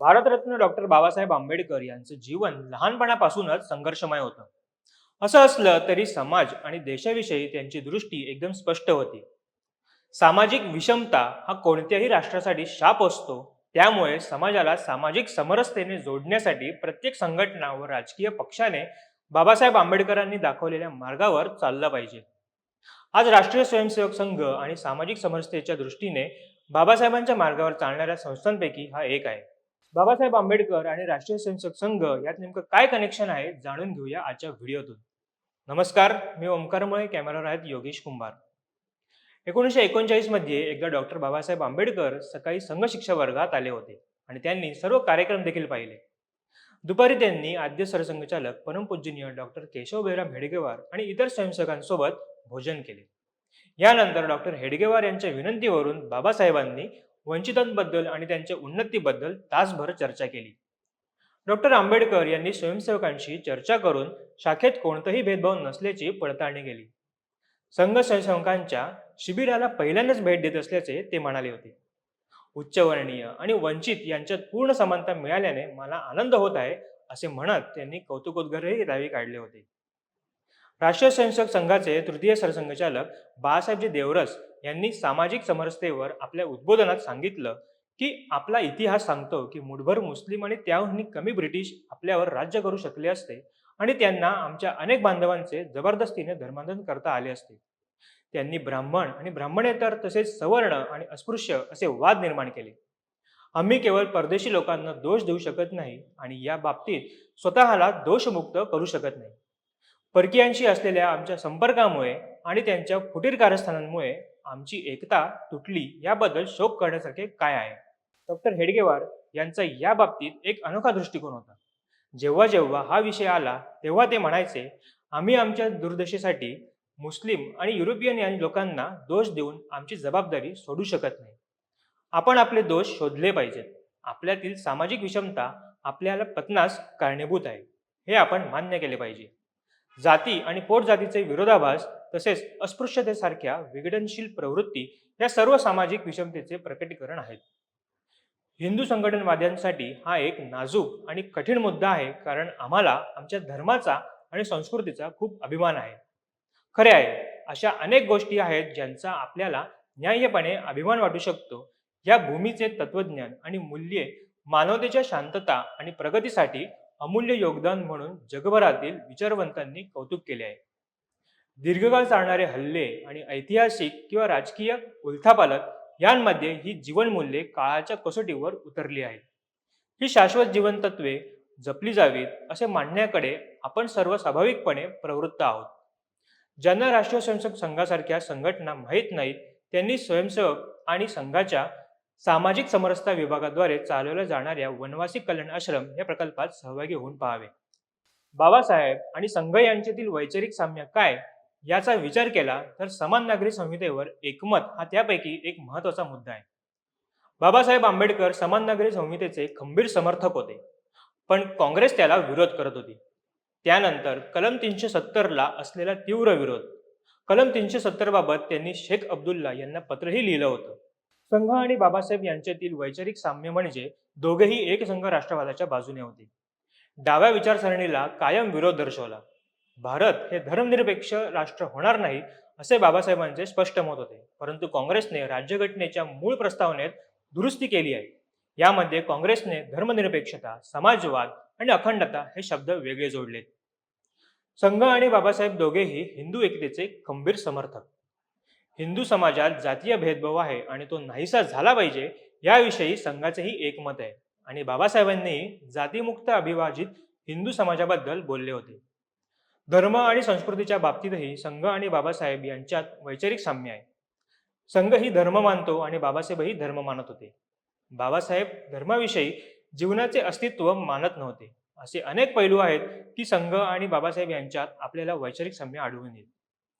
Bharat Ratna doctor Babasaheb Ambedkar यांचं जीवन लहानपणापासूनच संघर्षमय होतं. असं असलं तरी समाज आणि देशाविषयी त्यांची दृष्टी एकदम स्पष्ट होती. सामाजिक विषमता हा कोणत्याही राष्ट्रासाठी शाप असतो त्यामुळे समाजाला सामाजिक समरसतेने जोडण्यासाठी प्रत्येक संघटना व राजकीय पक्षाने बाबासाहेब आंबेडकरांनी दाखवलेल्या मार्गावर चाललं पाहिजे. आज राष्ट्रीय स्वयंसेवक संघ आणि सामाजिक समरसतेच्या दृष्टीने बाबासाहेबांच्या मार्गावर चालणाऱ्या संस्थांपैकी हा एक आहे. बाबासाहेब आंबेडकर आणि राष्ट्रीय स्वयंसेवक संघ यात नेमकं काय कनेक्शन आहे जाणून घेऊया आजच्या व्हिडिओतून. नमस्कार मी ओंकारमुळे कॅमेरावर आहेत योगेश कुंभार. एकोणीसशे एकोणचाळीसमध्ये एकदा डॉक्टर बाबासाहेब आंबेडकर सकाळी संघ शिक्षा वर्गात आले होते आणि त्यांनी सर्व कार्यक्रम देखील पाहिले. दुपारी त्यांनी आद्य सरसंघचालक परमपूजनीय डॉक्टर केशव बेराम हेडगेवार आणि इतर स्वयंसेवकांसोबत भोजन केले. यानंतर डॉक्टर हेडगेवार यांच्या विनंतीवरून बाबासाहेबांनी वंचितांबद्दल आणि त्यांच्या उन्नतीबद्दल तासभर चर्चा केली. डॉक्टर आंबेडकर यांनी स्वयंसेवकांशी चर्चा करून शाखेत कोणताही भेदभाव नसल्याची पडताळणी केली. संघ स्वयंसेवकांच्या शिबिराला पहिल्यांदाच भेट देत असल्याचे ते म्हणाले होते. उच्चवर्णीय आणि वंचित यांच्यात पूर्ण समानता मिळाल्याने मला आनंद होत आहे असे म्हणत त्यांनी कौतुकोद्गारही दावी काढले होते. राष्ट्रीय स्वयंसेवक संघाचे तृतीय सरसंघचालक बाळासाहेबजी देवरस यांनी सामाजिक समरसतेवर आपल्या उद्बोधनात सांगितलं की आपला इतिहास सांगतो की मुठभर मुस्लिम आणि त्याहूनही कमी ब्रिटिश आपल्यावर राज्य करू शकले असते आणि त्यांना आमच्या अनेक बांधवांचे जबरदस्तीने धर्मांतरण करता आले असते. त्यांनी ब्राह्मण आणि ब्राह्मणेतर तसेच सवर्ण आणि अस्पृश्य असे वाद निर्माण केले. आम्ही केवळ परदेशी लोकांना दोष देऊ शकत नाही आणि या बाबतीत स्वतःला दोषमुक्त करू शकत नाही. परकीयांशी असलेल्या आमच्या संपर्कामुळे आणि त्यांच्या फुटीर कारस्थानांमुळे आमची एकता तुटली याबद्दल शोक करण्यासारखे काय आहे? डॉक्टर हेडगेवार यांचा या बाबतीत एक अनोखा दृष्टिकोन होता. जेव्हा जेव्हा हा विषय आला तेव्हा ते म्हणायचे आम्ही आमच्या दुर्दशेसाठी मुस्लिम आणि युरोपियन या लोकांना दोष देऊन आमची जबाबदारी सोडू शकत नाही. आपण आपले दोष शोधले पाहिजेत. आपल्यातील सामाजिक विषमता आपल्याला पतनास कारणीभूत आहे. हे आपण मान्य केले पाहिजे. जाती आणि पोटजातीचे विरोधाभास तसेच अस्पृश्यतेसारख्या विघटनशील प्रवृत्ती या सर्व सामाजिक विषमतेचे प्रकटीकरण आहेत. हिंदू संघटनवाद्यांसाठी हा एक नाजूक आणि कठीण मुद्दा आहे कारण आम्हाला आमच्या धर्माचा आणि संस्कृतीचा खूप अभिमान आहे. खरे आहे अशा अनेक गोष्टी आहेत ज्यांचा आपल्याला न्याय्यपणे अभिमान वाटू शकतो. या भूमीचे तत्वज्ञान आणि मूल्ये मानवतेच्या शांतता आणि प्रगतीसाठी अमूल्य योगदान म्हणून जगभरातील विचारवंतांनी कौतुक केले आहे. दीर्घकाळ चालणारे हल्ले आणि ऐतिहासिक किंवा राजकीय उलथापालक यांमध्ये ही जीवनमूल्ये काळाच्या कसोटीवर उतरली आहेत. ही शाश्वत जीवनतत्वे जपली जावीत असे मांडण्याकडे आपण सर्व स्वाभाविकपणे प्रवृत्त आहोत. ज्यांना राष्ट्रीय स्वयंसेवक संघासारख्या संघटना माहीत नाहीत त्यांनी स्वयंसेवक आणि संघाच्या सामाजिक समरसता विभागाद्वारे चालवल्या जाणाऱ्या वनवासी कल्याण आश्रम या प्रकल्पात सहभागी होऊन पाहावे. बाबासाहेब आणि संघ यांच्यातील वैचारिक साम्य काय याचा विचार केला तर समान नागरी संहितेवर एकमत हा त्यापैकी एक महत्त्वाचा मुद्दा आहे. बाबासाहेब आंबेडकर समान नागरी संहितेचे खंबीर समर्थक होते पण काँग्रेस त्याला विरोध करत होती. त्यानंतर कलम तीनशे सत्तरला असलेला तीव्र विरोध कलम तीनशे सत्तर बाबत त्यांनी शेख अब्दुल्ला यांना पत्रही लिहिलं होतं. संघ आणि बाबासाहेब यांच्यातील वैचारिक साम्य म्हणजे दोघेही एक संघ राष्ट्रवादाच्या बाजूने होते. डाव्या विचारसरणीला कायम विरोध दर्शवला. भारत हे धर्मनिरपेक्ष राष्ट्र होणार नाही असे बाबासाहेबांचे स्पष्ट मत होते. परंतु काँग्रेसने राज्यघटनेच्या मूळ प्रस्तावनेत दुरुस्ती केली आहे. यामध्ये काँग्रेसने धर्मनिरपेक्षता समाजवाद आणि अखंडता हे शब्द वेगळे जोडले संघ आणि बाबासाहेब दोघेही हिंदू एकतेचे खंबीर समर्थक. हिंदू समाजात जातीय भेदभाव आहे आणि तो नाहीसा झाला पाहिजे याविषयी संघाचेही एकमत आहे. आणि बाबासाहेबांनी जातीमुक्त अभिवाजित हिंदू समाजाबद्दल बोलले होते. धर्म आणि संस्कृतीच्या बाबतीतही संघ आणि बाबासाहेब यांच्यात वैचारिक साम्य आहे. संघ ही धर्म मानतो आणि बाबासाहेबही धर्म मानत होते. बाबासाहेब धर्माविषयी जीवनाचे अस्तित्व मानत नव्हते. असे अनेक पैलू आहेत की संघ आणि बाबासाहेब यांच्यात आपल्याला वैचारिक साम्य आढळून येईल.